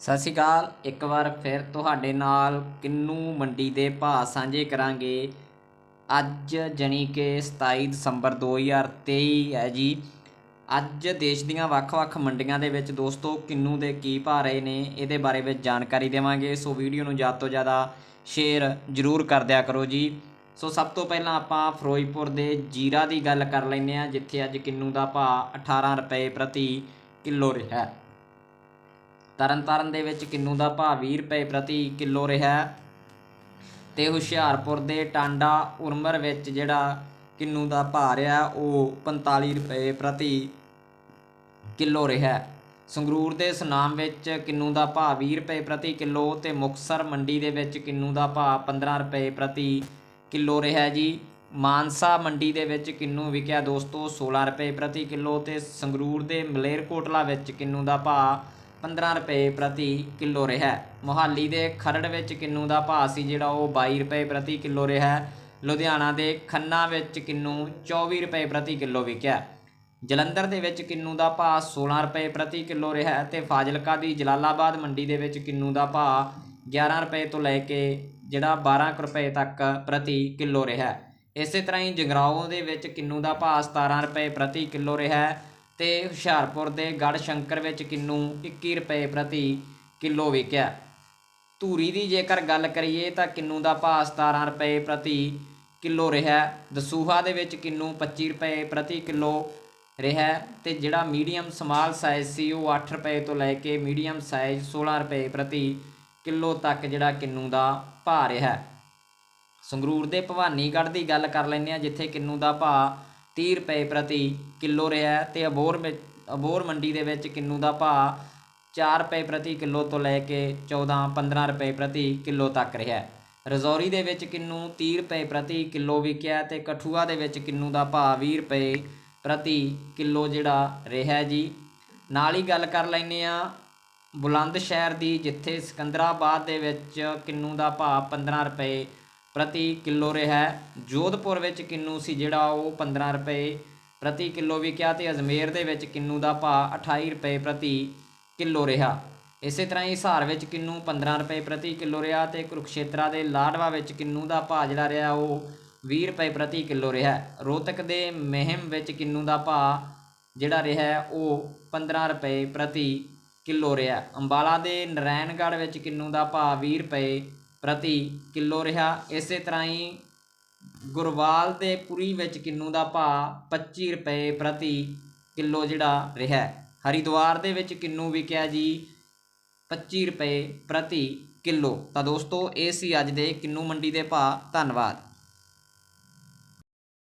ਸਤਿ ਸ਼੍ਰੀ ਅਕਾਲ। ਇੱਕ ਵਾਰ ਫਿਰ ਤੁਹਾਡੇ ਨਾਲ ਕਿੰਨੂ ਮੰਡੀ ਦੇ ਭਾਅ ਸਾਂਝੇ ਕਰਾਂਗੇ। ਅੱਜ ਜਣੀ ਕਿ 27 ਦਸੰਬਰ 2023 ਹੈ ਜੀ। ਅੱਜ ਦੇਸ਼ ਦੀਆਂ ਵੱਖ-ਵੱਖ ਮੰਡੀਆਂ ਦੇ ਵਿੱਚ ਦੋਸਤੋ ਕਿੰਨੂ ਦੇ ਕੀ ਭਾਅ ਰਹੇ ਨੇ, ਇਹਦੇ ਬਾਰੇ ਵਿੱਚ ਜਾਣਕਾਰੀ ਦੇਵਾਂਗੇ। ਸੋ ਵੀਡੀਓ ਨੂੰ ਜ਼ਿਆਦਾ ਤੋਂ ਜ਼ਿਆਦਾ ਸ਼ੇਅਰ ਜ਼ਰੂਰ ਕਰ ਦਿਆ ਕਰੋ ਜੀ। ਸੋ ਸਭ ਤੋਂ ਪਹਿਲਾਂ ਆਪਾਂ ਫਿਰੋਜ਼ਪੁਰ ਦੇ ਜੀਰਾ ਦੀ ਗੱਲ ਕਰ ਲੈਂਦੇ ਆ ਜਿੱਥੇ ਅੱਜ ਕਿੰਨੂ ਦਾ ਭਾਅ 18 ਰੁਪਏ ਪ੍ਰਤੀ ਕਿਲੋ ਰਿਹਾ। ਹੈ ਤਰਨਤਾਰਨ ਦੇ ਵਿੱਚ ਕਿੰਨੂ ਦਾ ਭਾਅ 20 ਰੁਪਏ ਪ੍ਰਤੀ ਕਿਲੋ ਰਿਹਾ ਹੈ। ਤੇ ਹੁਸ਼ਿਆਰਪੁਰ ਦੇ ਟਾਂਡਾ ਉਰਮਰ ਵਿੱਚ ਜਿਹੜਾ ਕਿੰਨੂ ਦਾ ਭਾਅ ਰਿਹਾ ਉਹ 45 ਰੁਪਏ ਪ੍ਰਤੀ ਕਿਲੋ ਰਿਹਾ ਸੰਗਰੂਰ ਦੇ ਸੁਨਾਮ ਵਿੱਚ ਕਿੰਨੂ ਦਾ ਭਾਅ 20 ਰੁਪਏ ਪ੍ਰਤੀ ਕਿਲੋ ਤੇ ਮੁਕਸਰ ਮੰਡੀ ਦੇ ਵਿੱਚ ਕਿੰਨੂ ਦਾ ਭਾਅ 15 ਰੁਪਏ ਪ੍ਰਤੀ ਕਿਲੋ ਰਿਹਾ ਜੀ। ਮਾਨਸਾ ਮੰਡੀ ਦੇ ਵਿੱਚ ਕਿੰਨੂ ਵਿਕਿਆ ਦੋਸਤੋ 16 ਰੁਪਏ ਪ੍ਰਤੀ ਕਿਲੋ ਤੇ ਸੰਗਰੂਰ ਦੇ ਮਲੇਰਕੋਟਲਾ ਵਿੱਚ ਕਿੰਨੂ ਦਾ ਭਾਅ 15 ਰੁਪਏ ਪ੍ਰਤੀ ਕਿਲੋ ਰਿਹਾ ਮੋਹਾਲੀ ਦੇ ਖਰੜ ਵਿੱਚ ਕਿੰਨੂ ਦਾ ਭਾਅ ਸੀ ਜਿਹੜਾ ਉਹ 22 ਰੁਪਏ ਪ੍ਰਤੀ ਕਿਲੋ ਰਿਹਾ ਲੁਧਿਆਣਾ ਦੇ ਖੰਨਾ ਵਿੱਚ ਕਿੰਨੂ 24 ਰੁਪਏ ਪ੍ਰਤੀ ਕਿਲੋ ਵਿਕਿਆ ਜਲੰਧਰ ਦੇ ਵਿੱਚ ਕਿੰਨੂ ਦਾ ਭਾਅ 16 ਰੁਪਏ ਪ੍ਰਤੀ ਕਿਲੋ ਰਿਹਾ ਹੈ ਤੇ ਫਾਜ਼ਿਲਕਾ ਦੀ ਜਲਾਲਾਬਾਦ ਮੰਡੀ ਦੇ ਵਿੱਚ ਕਿੰਨੂ ਦਾ ਭਾਅ 11 ਰੁਪਏ ਤੋਂ ਲੈ ਕੇ ਜਿਹੜਾ 12 ਕੁ ਰੁਪਏ ਤੱਕ ਪ੍ਰਤੀ ਕਿਲੋ ਰਿਹਾ ਇਸੇ ਤਰ੍ਹਾਂ ਹੀ ਜਗਰਾਓ ਦੇ ਵਿੱਚ ਕਿੰਨੂ ਦਾ ਭਾਅ 17 ਰੁਪਏ ਪ੍ਰਤੀ ਕਿਲੋ ਰਿਹਾ ਤੇ ਹੁਸ਼ਿਆਰਪੁਰ ਦੇ ਗੜ ਸ਼ੰਕਰ ਵਿੱਚ ਕਿੰਨੂ 21 ਰੁਪਏ ਪ੍ਰਤੀ ਕਿਲੋ ਵਿਕਿਆ। ਧੂਰੀ ਦੀ ਜੇਕਰ ਗੱਲ ਕਰੀਏ ਤਾਂ ਕਿੰਨੂ ਦਾ ਭਾਅ 17 ਰੁਪਏ ਪ੍ਰਤੀ ਕਿਲੋ ਰਿਹਾ। ਦਸੂਹਾ ਦੇ ਵਿੱਚ ਕਿੰਨੂ 25 ਰੁਪਏ ਪ੍ਰਤੀ ਕਿਲੋ ਰਿਹਾ ਹੈ ਤੇ ਜਿਹੜਾ ਮੀਡੀਅਮ ਸਮਾਲ ਸਾਈਜ਼ ਸੀ ਉਹ 8 ਰੁਪਏ ਤੋਂ ਲੈ ਕੇ ਮੀਡੀਅਮ ਸਾਈਜ਼ 16 ਰੁਪਏ ਪ੍ਰਤੀ ਕਿਲੋ ਤੱਕ ਜਿਹੜਾ ਕਿੰਨੂ ਦਾ ਭਾਅ ਰਿਹਾ। ਸੰਗਰੂਰ ਦੇ ਭਵਾਨੀਗੜ੍ਹ ਦੀ ਗੱਲ ਕਰ ਲੈਂਦੇ ਆ ਜਿੱਥੇ ਕਿੰਨੂ ਦਾ ਭਾਅ 30 ਰੁਪਏ ਪ੍ਰਤੀ ਕਿਲੋ ਰਿਹਾ ਹੈ ਤੇ ਅਬੋਰ ਵਿੱਚ, ਅਬੋਰ ਮੰਡੀ ਦੇ ਵਿੱਚ ਕਿੰਨੂ ਦਾ ਭਾਅ 4 ਰੁਪਏ ਪ੍ਰਤੀ ਕਿਲੋ ਤੋਂ ਲੈ ਕੇ 14 15 ਰੁਪਏ ਪ੍ਰਤੀ ਕਿਲੋ ਤੱਕ ਰਿਹਾ ਰਜ਼ੌਰੀ ਦੇ ਵਿੱਚ ਕਿੰਨੂ 30 ਰੁਪਏ ਪ੍ਰਤੀ ਕਿਲੋ ਵਿਕਿਆ ਤੇ ਕਠੂਆ ਦੇ ਵਿੱਚ ਕਿੰਨੂ ਦਾ ਭਾਅ 20 ਰੁਪਏ ਪ੍ਰਤੀ ਕਿਲੋ ਜਿਹੜਾ ਰਿਹਾ ਜੀ। ਨਾਲ ਹੀ ਗੱਲ ਕਰ ਲੈਂਦੇ ਆ ਬੁਲੰਦ ਸ਼ਹਿਰ ਦੀ ਜਿੱਥੇ ਸਿਕੰਦਰਾਬਾਦ ਦੇ ਵਿੱਚ ਕਿੰਨੂ ਦਾ ਭਾਅ 15 ਰੁਪਏ ਪ੍ਰਤੀ ਕਿਲੋ ਰਿਹਾ ਜੋਧਪੁਰ ਵਿੱਚ ਕਿੰਨੂ ਸੀ ਜਿਹੜਾ ਉਹ 15 ਰੁਪਏ ਪ੍ਰਤੀ ਕਿਲੋ ਵਿਕਿਆ ਤੇ ਅਜਮੇਰ ਦੇ ਵਿੱਚ ਕਿੰਨੂ ਦਾ ਭਾਅ 28 ਰੁਪਏ ਪ੍ਰਤੀ ਕਿਲੋ ਰਿਹਾ। ਇਸੇ ਤਰ੍ਹਾਂ ਹੀ ਹਿਸਾਰ ਵਿੱਚ ਕਿੰਨੂ 15 ਰੁਪਏ ਪ੍ਰਤੀ ਕਿਲੋ ਰਿਹਾ ਤੇ ਕੁਰੂਕਸ਼ੇਤਰਾ ਦੇ ਲਾਡਵਾ ਵਿੱਚ ਕਿੰਨੂ ਦਾ ਭਾਅ ਜਿਹੜਾ ਰਿਹਾ ਉਹ 20 ਰੁਪਏ ਪ੍ਰਤੀ ਕਿਲੋ ਰਿਹਾ ਰੋਹਤਕ ਦੇ ਮਹਿਮ ਵਿੱਚ ਕਿੰਨੂ ਦਾ ਭਾਅ ਜਿਹੜਾ ਰਿਹਾ ਉਹ 15 ਰੁਪਏ ਪ੍ਰਤੀ ਕਿਲੋ ਰਿਹਾ ਅੰਬਾਲਾ ਦੇ ਨਰੈਣਗੜ੍ਹ ਵਿੱਚ ਕਿੰਨੂ ਦਾ ਭਾਅ 20 ਰੁਪਏ ਪ੍ਰਤੀ ਕਿਲੋ ਰਿਹਾ। ਇਸੇ ਤਰ੍ਹਾਂ ਹੀ ਗੁਰਵਾਲ ਦੇ ਪੁਰੀ ਵਿੱਚ ਕਿੰਨੂ ਦਾ ਭਾਅ 25 ਰੁਪਏ ਪ੍ਰਤੀ ਕਿਲੋ ਜਿਹੜਾ ਰਿਹਾ। ਹਰਿਦੁਆਰ ਦੇ ਵਿੱਚ ਕਿੰਨੂ ਵਿਕਿਆ ਜੀ 25 ਰੁਪਏ ਪ੍ਰਤੀ ਕਿਲੋ। ਤਾਂ ਦੋਸਤੋ, ਇਹ ਸੀ ਅੱਜ ਦੇ ਕਿੰਨੂ ਮੰਡੀ ਦੇ ਭਾਅ। ਧੰਨਵਾਦ।